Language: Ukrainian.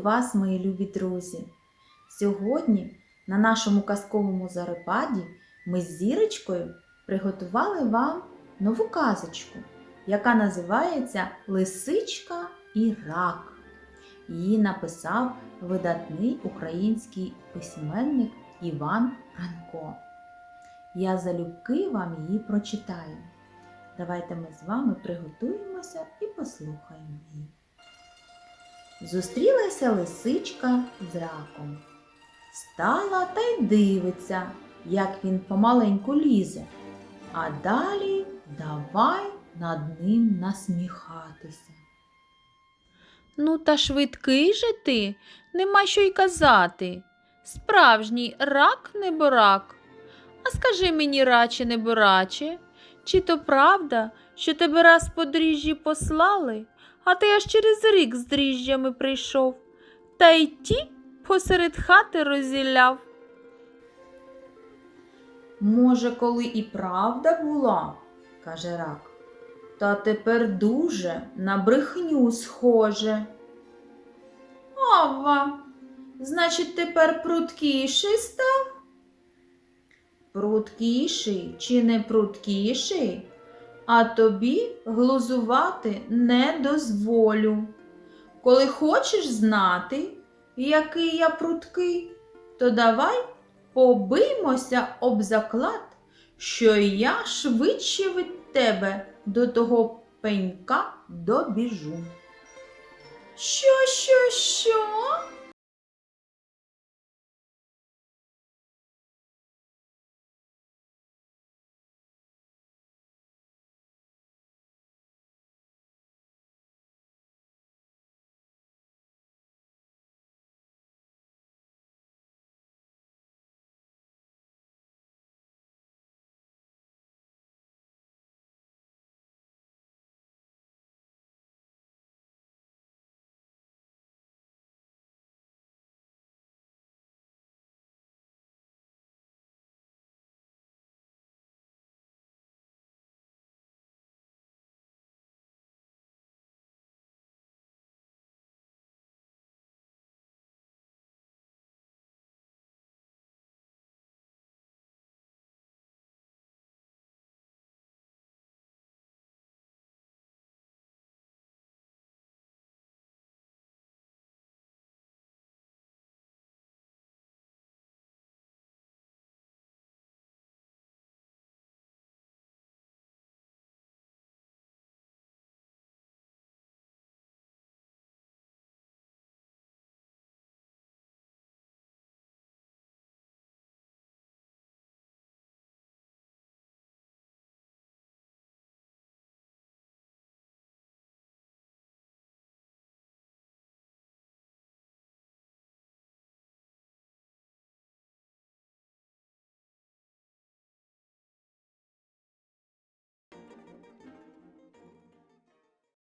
вас, мої любі друзі! Сьогодні на нашому казковому зарепаді ми з зірочкою приготували вам нову казочку, яка називається Лисичка і рак. Її написав видатний український письменник Іван Франко. Я залюбки вам її прочитаю. Давайте ми з вами приготуємося і послухаємо її. Зустрілася лисичка з раком. Стала та й дивиться, як він помаленьку лізе, а далі давай над ним насміхатися. Ну, та швидкий же ти, нема що й казати. Справжній рак неборак. А скажи мені, раче небораче, чи то правда, що тебе раз по дріжджі послали, а ти аж через рік з дріжджами прийшов, та й ті посеред хати розділяв. Може, коли і правда була, каже рак, та тепер дуже на брехню схоже. Ава, значить, тепер пруткіший став? Пруткіший чи не пруткіший, а тобі глузувати не дозволю. Коли хочеш знати, який я пруткий, то давай побиймося об заклад, що я швидше від тебе до того пенька добіжу. Що, що, що?